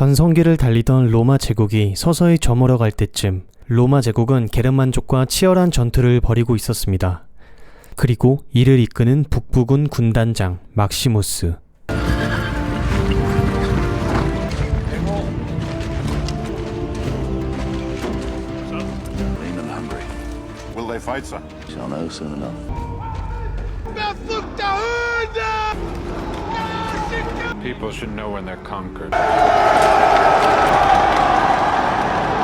전성기를 달리던 로마 제국이 서서히 저물어 갈 때쯤 로마 제국은 게르만족과 치열한 전투를 벌이고 있었습니다. 그리고 이를 이끄는 북부군 군단장 막시무스. People should know when they're conquered.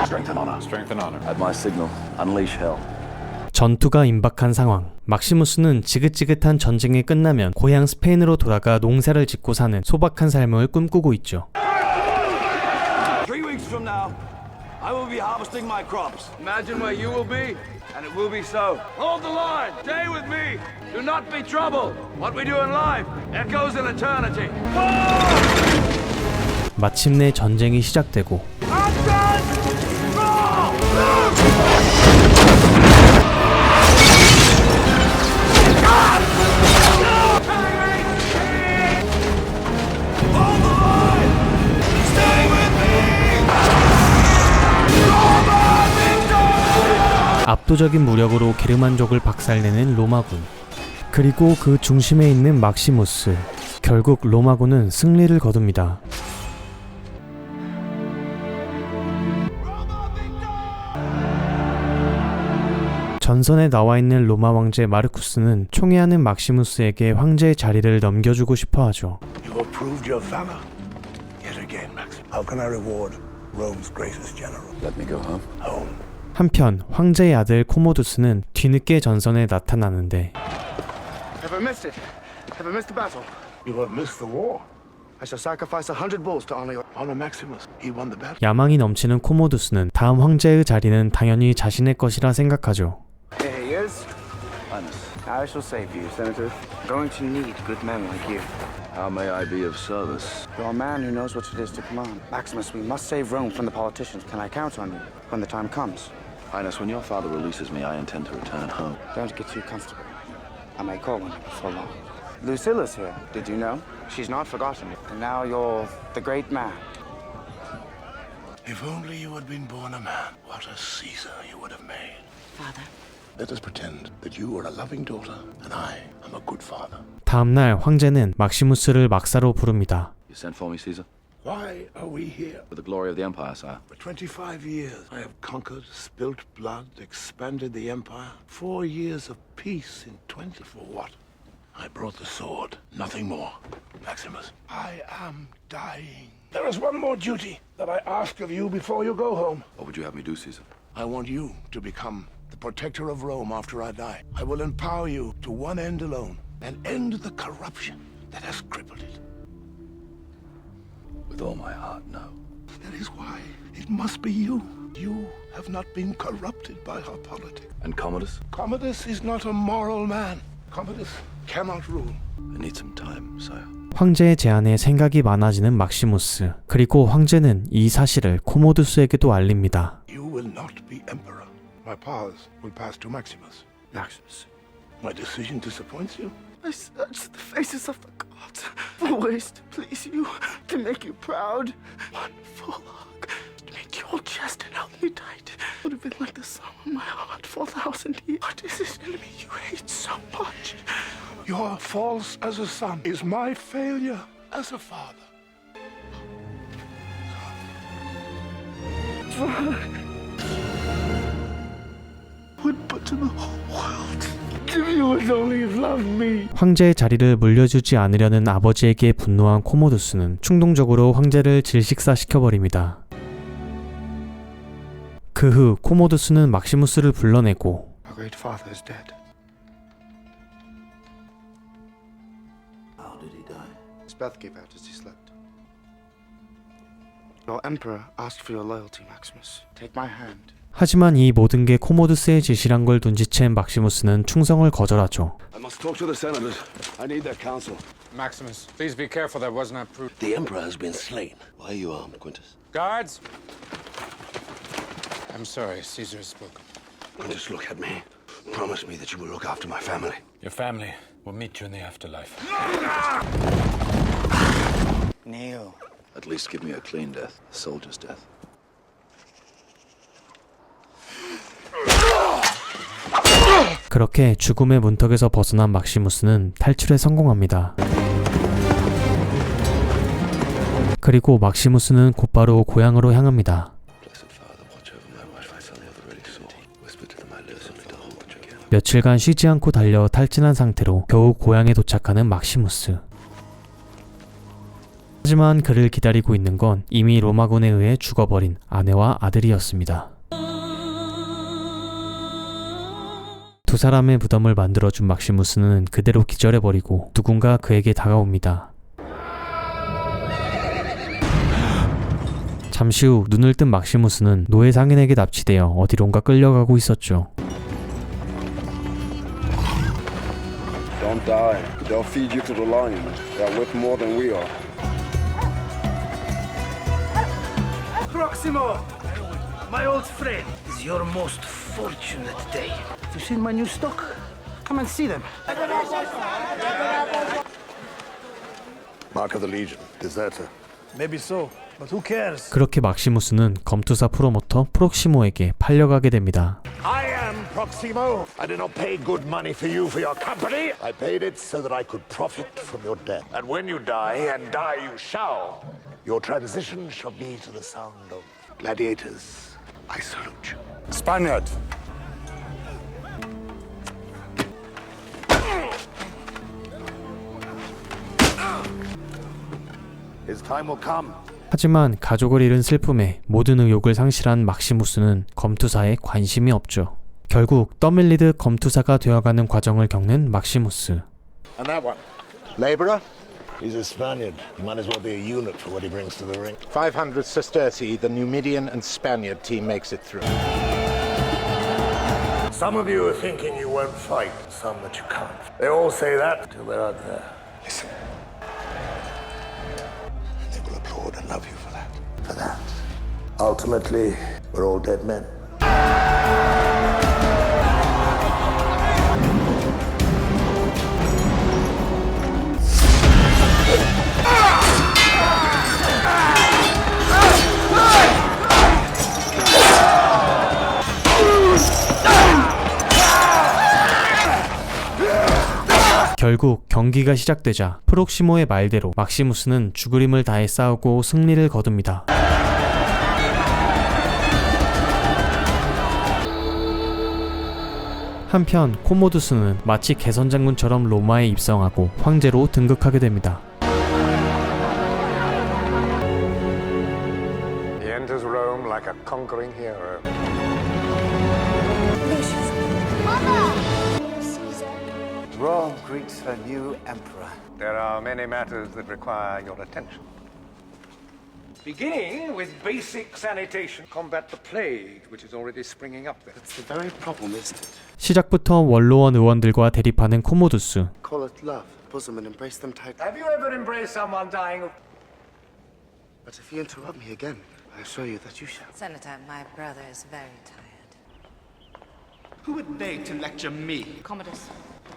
Strength and honor. Strength and honor. At my signal, unleash hell. 전투가 임박한 상황. 막시무스는 지긋지긋한 전쟁이 끝나면 고향 스페인으로 돌아가 농사를 짓고 사는 소박한 삶을 꿈꾸고 있죠. I will be harvesting my crops. Imagine where you will be, and it will be so. Hold the line. Stay with me. Do not be troubled. What we do in life echoes in eternity. 마침내 전쟁이 시작되고 압도적인 무력으로 게르만족을 박살내는 로마군. 그리고 그 중심에 있는 막시무스. 결국 로마군은 승리를 거둡니다. 전선에 나와 있는 로마 왕제 마르쿠스는 총애하는 막시무스에게 황제의 자리를 넘겨주고 싶어 하죠. You 한편 황제의 아들 코모두스는 뒤늦게 전선에 나타나는데 Have I missed it? Have I missed the battle? You have missed the war. I shall sacrifice a hundred bulls to honor your. Honor Maximus. He won the battle. 야망이 넘치는 코모두스는 다음 황제의 자리는 당연히 자신의 것이라 생각하죠. Here he is. Highness, I shall save you, Senator. Going to need good men like you. how may I be of service? You're a man who knows what it is to command. Maximus, we must save Rome from the politicians. Can I count on you when the time comes? Highness, when your father releases me, I intend to return home. Don't get too comfortable. I may call on you before long. Lucilla's here. Did you know? She's not forgotten. And now you're the great man. If only you had been born a man, what a Caesar you would have made. Father. Let us pretend that you are a loving daughter and I am a good father. 다음 날 황제는 막시무스를 막사로 부릅니다. You sent for me, Caesar? Why are we here? For the glory of the Empire, sire. For 25 years, I have conquered, spilt blood, expanded the empire. Four years of peace in 20 for what? I brought the sword, nothing more. Maximus, I am dying. There is one more duty that I ask of you before you go home. What would you have me do, Caesar? I want you to become the protector of Rome after I die. I will empower you to one end alone and end the corruption that has crippled it. With all my heart, no. That is why it must be you. You have not been corrupted by her politics. And Commodus? Commodus is not a moral man. Commodus cannot rule. I need some time, sire. 황제의 제안에 생각이 많아지는 막시무스. 그리고 황제는 이 사실을 코모두스에게도 알립니다. You will not be emperor. My powers will pass to Maximus. Maximus. My decision disappoints you? I searched the faces of the gods for ways to please you, to make you proud. One full hug to make your chest and help me tight. Would have been like the sum of my heart for a thousand years. What is this enemy you hate so much? Your false as a son is my failure as a father. Would put to the whole world. If you would only have loved me. 황제의 자리를 물려주지 않으려는 아버지에게 분노한 코모두스는 충동적으로 황제를 질식사시켜버립니다. 그 후 코모두스는 막시무스를 불러내고 Our great father is dead. How did he die? His breath gave out as he slept. Your emperor asked for your loyalty, Maximus. Take my hand. 하지만 이 모든 게 코모두스의 지시란 걸 눈치챈 막시무스는 충성을 거절하죠. I must talk to the senators. I need their counsel. Maximus, please be careful. That was not prudent. The emperor has been slain. Why are you armed, Quintus? Guards! I'm sorry, Caesar has spoken. Just look at me. Promise me that you will look after my family. Your family will meet you in the afterlife. Kneel. At least give me a clean death, a soldier's death. 그렇게 죽음의 문턱에서 벗어난 막시무스는 탈출에 성공합니다. 그리고 막시무스는 곧바로 고향으로 향합니다. 며칠간 쉬지 않고 달려 탈진한 상태로 겨우 고향에 도착하는 막시무스. 하지만 그를 기다리고 있는 건 이미 로마군에 의해 죽어버린 아내와 아들이었습니다. 두 사람의 무덤을 만들어준 막시무스는 그대로 기절해버리고 누군가 그에게 다가옵니다. 잠시 후 눈을 뜬 막시무스는 노예 상인에게 납치되어 어디론가 끌려가고 있었죠. Don't die. They'll feed you to the lions. They're worth more than we are. Proximo, my old friend, is your most fortunate day. Have you seen my new stock? Come and see them. Mark of the Legion, deserter. Maybe so, but who cares? 그렇게 막시무스는 검투사 프로모터 프록시모에게 팔려가게 됩니다. I am Proximo. I did not pay good money for you for your company. I paid it so that I could profit from your death. And when you die, and die you shall, your transition shall be to the sound of gladiators. I salute you. Spaniard. 하지만 가족을 잃은 슬픔에 모든 의욕을 상실한 막시무스는 검투사에 관심이 없죠. 결국 떠밀리드 검투사가 되어가는 과정을 겪는 막시무스. And that one? Laborer? He's a Spaniard. He might as well be a eunuch for what he brings to the ring. 500 sesterci, the Numidian and Spaniard team makes it through. Some of you are thinking you won't fight, some that you can't. They all say that until they're out there. Listen. And love you for that. For that. Ultimately, we're all dead men. 결국 경기가 시작되자 프록시모의 말대로 막시무스는 죽을 힘을 다해 싸우고 승리를 거둡니다. 한편 코모두스는 마치 개선 장군처럼 로마에 입성하고 황제로 등극하게 됩니다. Rome greets her new emperor. There are many matters that require your attention. Beginning with basic sanitation, combat the plague which is already springing up there. It's the very problem, isn't it? 시작부터 원로원 의원들과 대립하는 코모두스. Call it love. Bosom and embrace them tightly. Have you ever embraced someone dying of But if you interrupt me again, I assure you that you shall. Senator, my brother is very tired. Who would beg to lecture me? Commodus,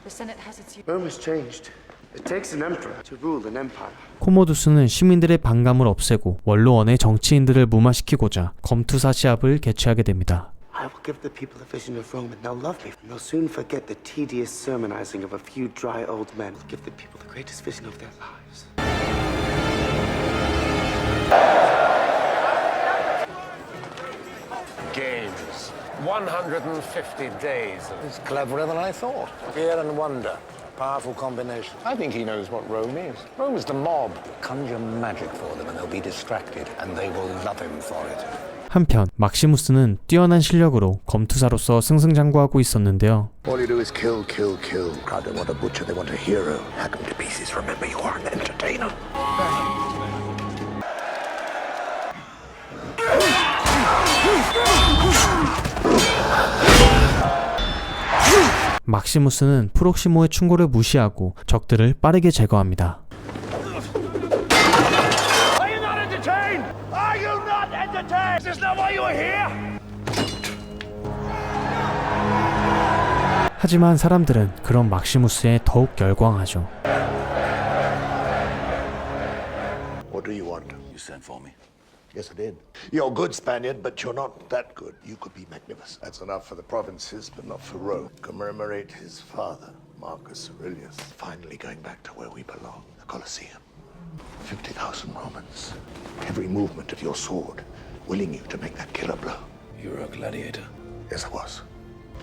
the Senate has its Rome has changed. It takes an emperor to rule an empire. 코모두스는 시민들의 반감을 없애고 원로원의 정치인들을 무마시키고자 검투사 시합을 개최하게 됩니다. I will give the people a vision of Rome and they'll love me. And they'll soon forget the tedious sermonizing of a few dry old men. I'll give the people the greatest vision of their lives. 150 days. It's cleverer than I thought. Fear and wonder. Powerful combination. I think he knows what Rome is. Rome is the mob. Conjure magic for them and they'll be distracted. And they will love him for it. 한편 막시무스는 뛰어난 실력으로 검투사로서 승승장구하고 있었는데요. All you do is kill, kill, kill. God, they want a butcher, they want a hero. Hack them to pieces. Remember, you are an entertainer. 막시무스는 프록시모의 충고를 무시하고 적들을 빠르게 제거합니다. Are you not entertained? Are you not entertained? Is this not why you are here? 하지만 사람들은 그런 막시무스에 더욱 열광하죠. What do you want? You You sent for me. Yes, I did. You're good, Spaniard, but you're not that good. You could be magnificent. That's enough for the provinces, but not for Rome. Commemorate his father, Marcus Aurelius, finally going back to where we belong, the Colosseum. 50,000 Romans. Every movement of your sword, willing you to make that killer blow. You were a gladiator. Yes, I was.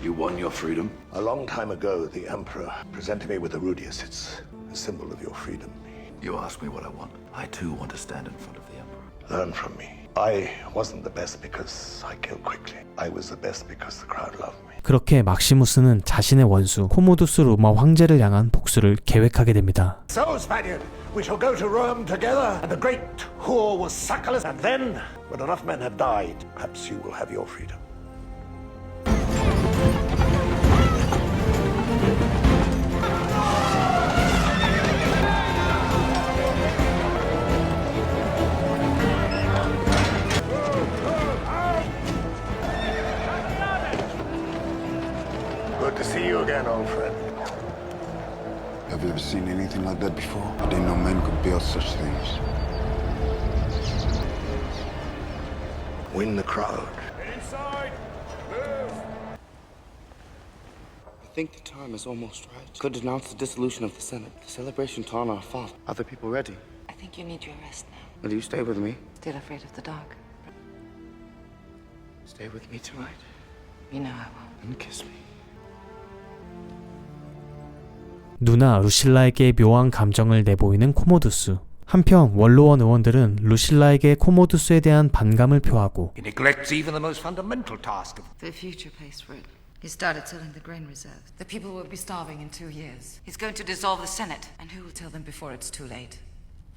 You won your freedom. A long time ago, the Emperor presented me with a Rudius. It's a symbol of your freedom. You ask me what I want. I too want to stand in front of the Emperor. Learn from me. I wasn't the best because I killed quickly. I was the best because the crowd loved me. 그렇게 막시무스는 자신의 원수 코모두스 로마 황제를 향한 복수를 계획하게 됩니다. So, Spaniard, we shall go to Rome together, and the great whore will suckle us, and then, when enough men have died, perhaps you will have your freedom. To see you again, old friend. Have you ever seen anything like that before? I didn't know men could build such things. Win the crowd. Inside! Move! I think the time is almost right. Could announce the dissolution of the Senate, the celebration to honor our father. Are the people ready? I think you need your rest now. Will you stay with me? Still afraid of the dark? Stay with me tonight You know I won't. and kiss me. 누나 루실라에게 묘한 감정을 내보이는 코모두스. 한편 원로원 의원들은 루실라에게 코모두스에 대한 반감을 표하고 He neglects even the most fundamental task of The future pays for it. He started selling the grain reserves. The people will be starving in two years. He's going to dissolve the Senate. And who will tell them before it's too late?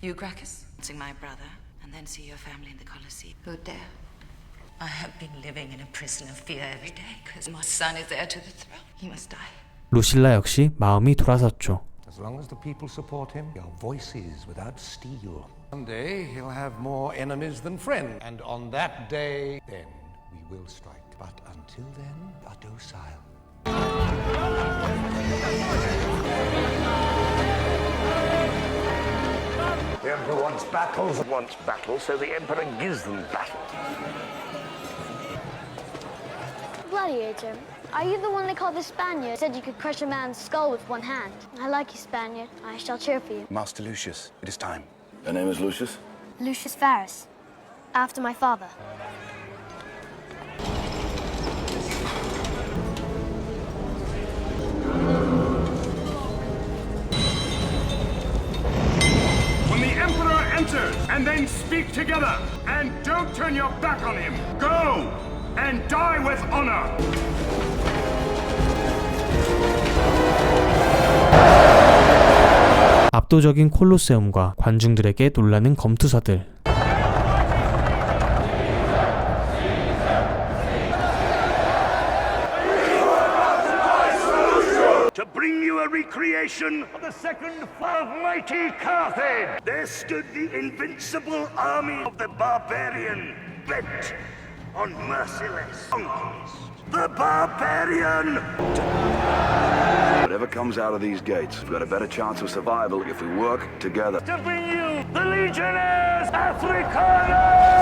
You, Gracchus? Sing my brother, and then see your family in the Colosseum. Who dare? I have been living in a prison of fear every day because my son is heir to the throne. He must die. 루실라 역시 마음이 돌아섰죠. As long as the people support him, your voice is without steel. One day he'll have more enemies than friends, and on that day, then we will strike. But until then, are docile. The Emperor wants battles, wants battles, so the Emperor gives them battle. Gladiator, are you the one they call the Spaniard? Said you could crush a man's skull with one hand. I like you, Spaniard. I shall cheer for you. Master Lucius, it is time. Your name is Lucius? Lucius Varus, after my father. When the Emperor enters, and then speak together, and don't turn your back on him. Go and die with honor. 압도적인 콜로세움과 관중들에게 놀라는 검투사들. To bring you a recreation of the second of mighty Carthage, there stood the invincible army of the barbarian, bent on merciless conquest. The barbarian! Whatever comes out of these gates, we've got a better chance of survival if we work together. To bring you the Legionnaires Africanus!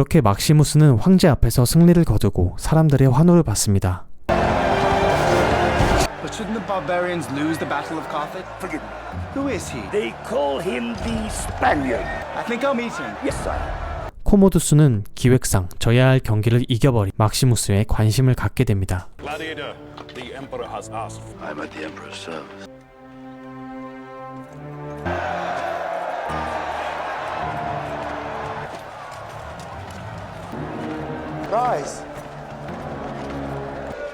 그렇게 막시무스는 황제 앞에서 승리를 거두고 사람들의 환호를 받습니다. But shouldn't the barbarians lose the Battle of Carthage? Forgive me. Who is he? They call him the Spaniard. I think I'll meet him. Yes, sir. 코모두스는 기획상 져야 할 경기를 이겨버린 막시무스에 관심을 갖게 됩니다. Gladiator, the Emperor has asked. I'm at the Emperor's service. Rise!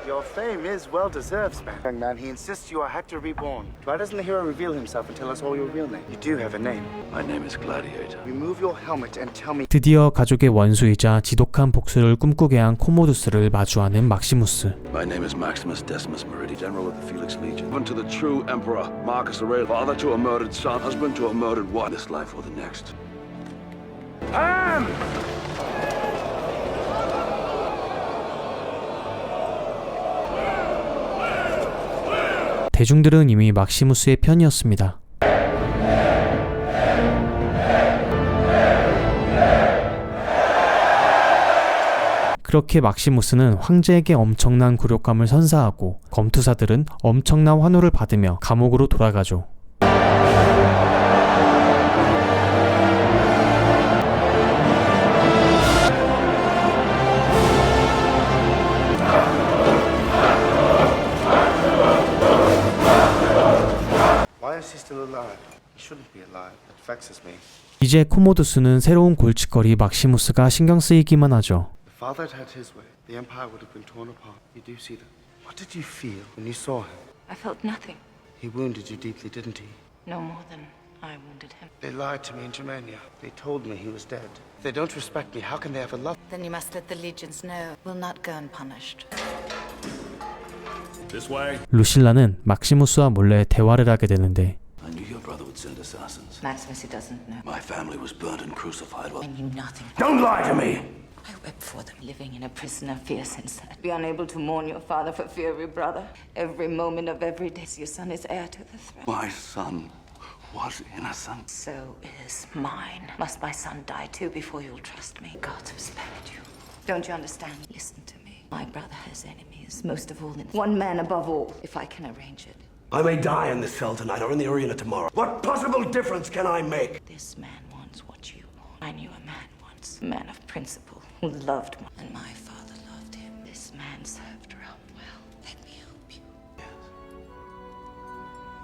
Your fame is well deserved, Span. Young man, he insists you are Hector reborn. Why doesn't the hero reveal himself and tell us all your real name? You do have a name. My name is Gladiator. Remove your helmet and tell me. 드디어 가족의 원수이자 지독한 복수를 꿈꾸게 한 코모두스를 마주하는 막시무스. My name is Maximus Decimus Meridian, General of the Felix Legion. Given to the true Emperor, Marcus Aurelius, father to a murdered son, husband to a murdered wife. This life or the next. 대중들은 이미 막시무스의 편이었습니다. 그렇게 막시무스는 황제에게 엄청난 굴욕감을 선사하고 검투사들은 엄청난 환호를 받으며 감옥으로 돌아가죠. 이제 코모두스는 새로운 골칫거리 막시무스가 신경 쓰이기만 하죠. If father had had his way, the empire would have been torn apart. You do see that. What did you feel when you saw him? I felt nothing. He wounded you deeply, didn't he? No more than I wounded him. They lied to me in Germania. They told me he was dead. If they don't respect me, how can they ever love Then you must let the legions know. We'll not go unpunished. This way. 루실라는 막시무스와 몰래 대화를 하게 되는데 Maximus, he doesn't know. My family was burnt and crucified. while... I knew nothing. Don't lie to me! I wept for them, living in a prison of fear since that. Be unable to mourn your father for fear of your brother. Every moment of every day, your son is heir to the throne. My son was innocent. So is mine. Must my son die too before you'll trust me? Gods have spared you. Don't you understand? Listen to me. My brother has enemies, most of all, one man above all, if I can arrange it. I may die in this cell tonight or in the arena tomorrow. What possible difference can I make? This man wants what you want. I knew a man once, a man of principle, who loved me, and my father loved him. This man served Rome well. Let me help you.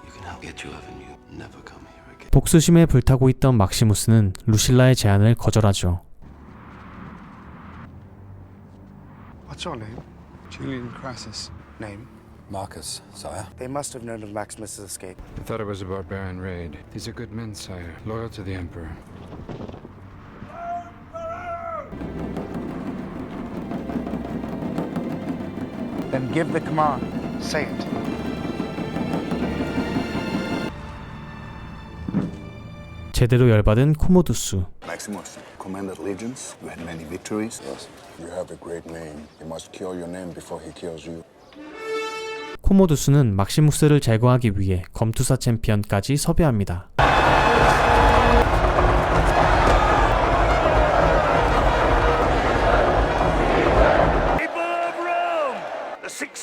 You can help get you heaven. You never come here again. 복수심에 불타고 있던 막시무스는 루실라의 제안을 거절하죠. What's your name? Julian Crassus. Name? Marcus, sire. They must have known of Maximus's escape. I thought it was a barbarian raid. These are good men, sire, loyal to the Emperor. Then give the command. Say it. 제대로 열받은 코모두스. Maximus, commanded legions. You had many victories. Yes. You have a great name. He must kill your name before he kills you. 코모두스는 막시무스를 제거하기 위해 검투사 챔피언까지 섭외합니다.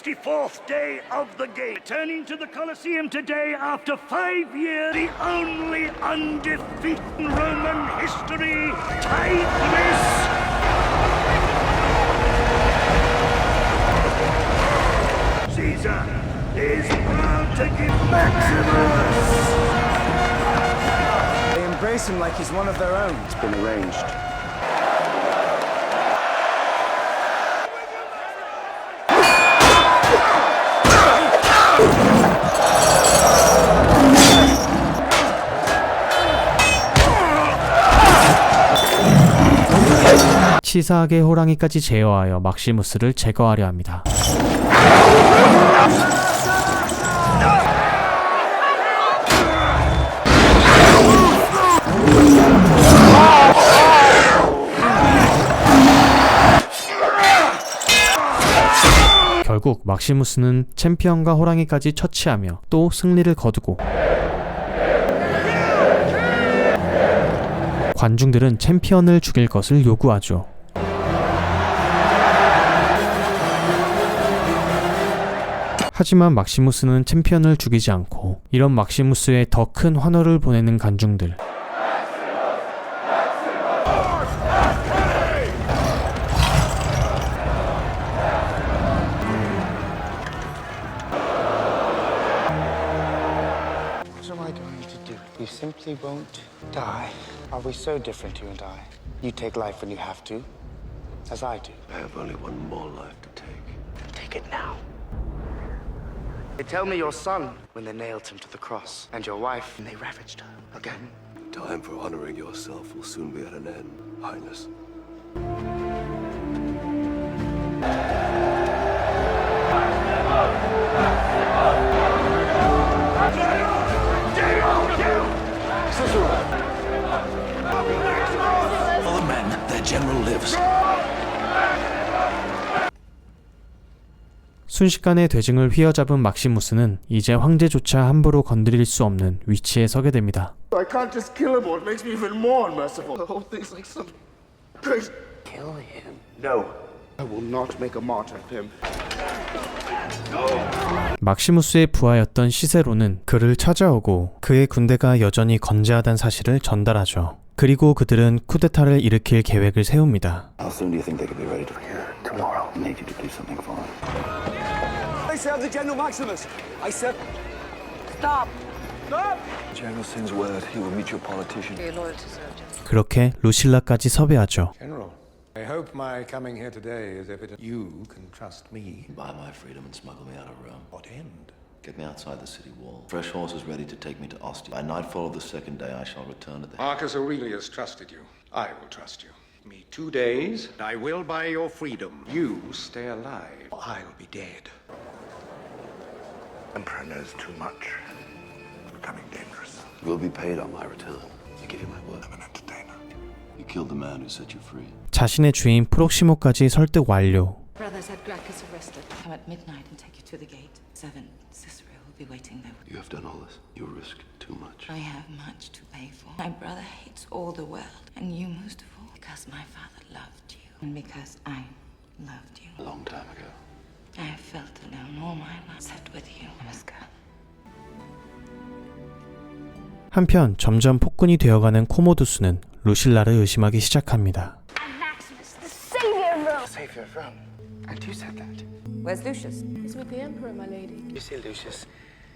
64th day of the game. Returning to the Colosseum today after five years, the only undefeated Roman history, Titus him like he's one of their own. It's been arranged. 치사하게 호랑이까지 제어하여 막시무스를 제거하려 합니다. 결국 막시무스는 챔피언과 호랑이까지 처치하며 또 승리를 거두고 관중들은 챔피언을 죽일 것을 요구하죠. 하지만 막시무스는 챔피언을 죽이지 않고 이런 막시무스에 더큰 환호를 보내는 관중들. Are so different, you and I? You take life when you have to, as I do. I have only one more life to take. Take it now. They tell me your son when they nailed him to the cross, and your wife when they ravaged her again. Time for honoring yourself will soon be at an end, Highness. 순식간에 대증을 휘어잡은 막시무스는 이제 황제조차 함부로 건드릴 수 없는 위치에 서게 됩니다. I can't just kill him or it makes me even more unmerciful. The whole thing's like some crazy. Kill him. No. I will not make a martyr of him. 막시무스의 부하였던 시세로는 그를 찾아오고 그의 군대가 여전히 건재하다는 사실을 전달하죠. 그리고 그들은 쿠데타를 일으킬 계획을 세웁니다. How soon do you think they could be ready to hear? Tomorrow. I need you to do something for them. I serve the General Maximus. I serve. Stop! General sends word he will meet your politician. Your loyalty, soldier. 그렇게 루실라까지 섭외하죠. General, I hope my coming here today is evidence you can trust me. Buy my freedom and smuggle me out of Rome. What end? Get me outside the city wall. Fresh horses ready to take me to Ostia. By nightfall of the second day, I shall return to the. Marcus Aurelius trusted you. I will trust you. Me two days, and I will buy your freedom. You stay alive. I'll be dead. Emperor knows too much. It's becoming dangerous. We'll be paid on my return. I give you my word. I'm an entertainer. You killed the man who set you free. 자신의 주인 프록시모까지 설득 완료. Brothers had Gracchus arrested. Come at midnight and take you to the gate. Seven, Cicero will be waiting there. You have done all this. You risk too much. I have much to pay for. My brother hates all the world, and you most of all, because my father loved you, and because I loved you. A long time ago. I have felt alone all my life. Set with you. I must go. 한편 점점 폭군이 되어가는 코모두스는 루실라를 의심하기 시작합니다. I'm Maximus, the savior of Rome. Savior of Rome. And you said that. Where's Lucius? He's with the Emperor, my lady. You see, Lucius,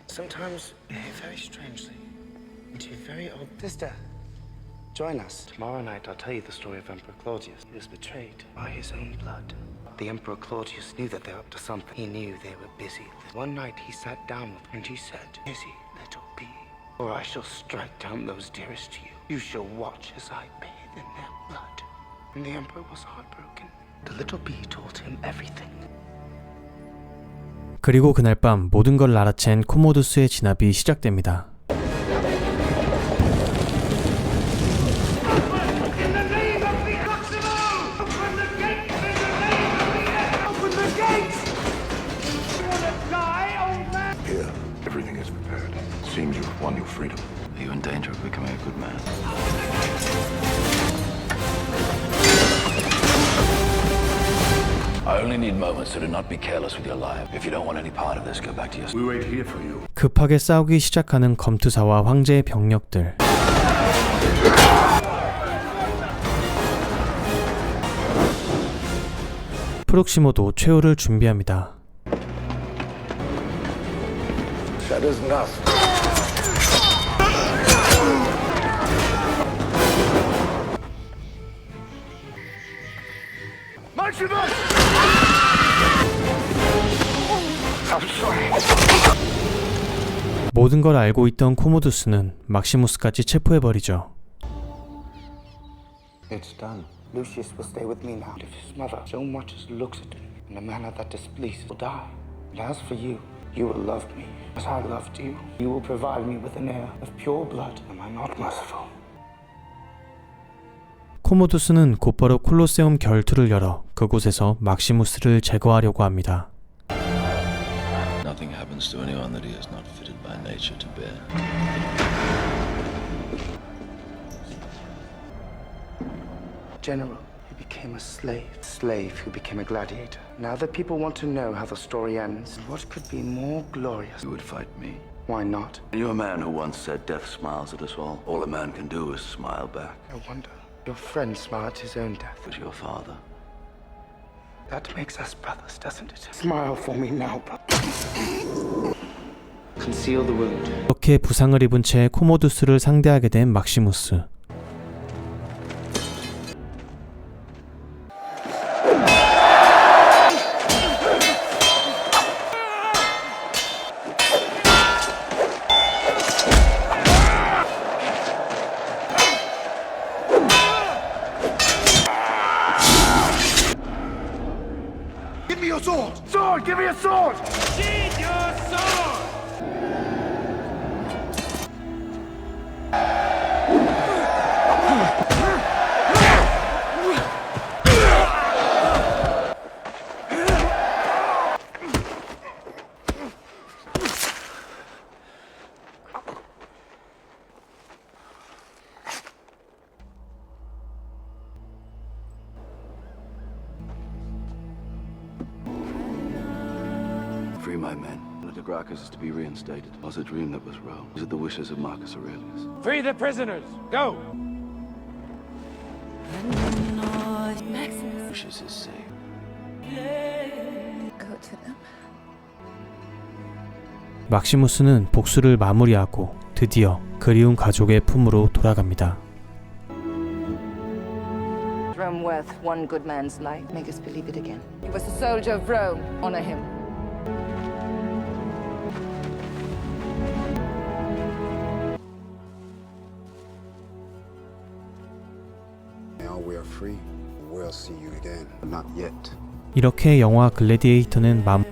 sometimes you behave very strangely. And you're very old. Sister, join us. Tomorrow night, I'll tell you the story of Emperor Claudius. He was betrayed by his own blood. The Emperor Claudius knew that they were up to something. He knew they were busy. One night, he sat down with them and he said, Busy, little bee, or I shall strike down those dearest to you. You shall watch as I bathe in their blood. And the Emperor was heartbroken. The little bee told him everything. 그리고 그날 밤 모든 걸 알아챈 코모두스의 진압이 시작됩니다. Moments, so do not be careless with your life. If you don't want any part of this, go back to your. We wait here for you. 급하게 싸우기 시작하는 검투사와 황제의 병력들. 프록시모도 최후를 준비합니다. Shadows enough. Maximus! 모든 걸 알고 있던 코모두스는 막시무스까지 체포해버리죠. It's done. Lucius will stay with me now. If his mother so much as looks at him in a manner that displeases, will die. And as for you, you will love me as I loved you. You will provide me with an heir of pure blood. Am I not merciful? 코모두스는 곧바로 콜로세움 결투를 열어 그곳에서 막시무스를 제거하려고 합니다. Happens to anyone that he is not fitted by nature to bear. General, who became a slave. Slave who became a gladiator. Now the people want to know how the story ends. What could be more glorious? You would fight me. Why not? You're a man who once said death smiles at us all. All a man can do is smile back. I wonder. Your friend smiled at his own death. Was your father? That makes us brothers, doesn't it? Smile for me now, brother. Conceal the wound. 그렇게 부상을 입은 채 코모두스를 상대하게 된 막시무스. Give me your sword! Sword! Give me a sword! Sheathe your sword! Bye. Gracchus is to be reinstated. Was a dream that was Rome. Was it the wishes of Marcus Aurelius? Free the prisoners! Go! Wishes his sake. Go to them. 막시무스는 복수를 마무리하고 드디어 그리운 가족의 품으로 돌아갑니다. Rome worth one good man's life. Make us believe it again. He was a soldier of Rome. Honor him. 이렇게 영화 글래디에이터는 마무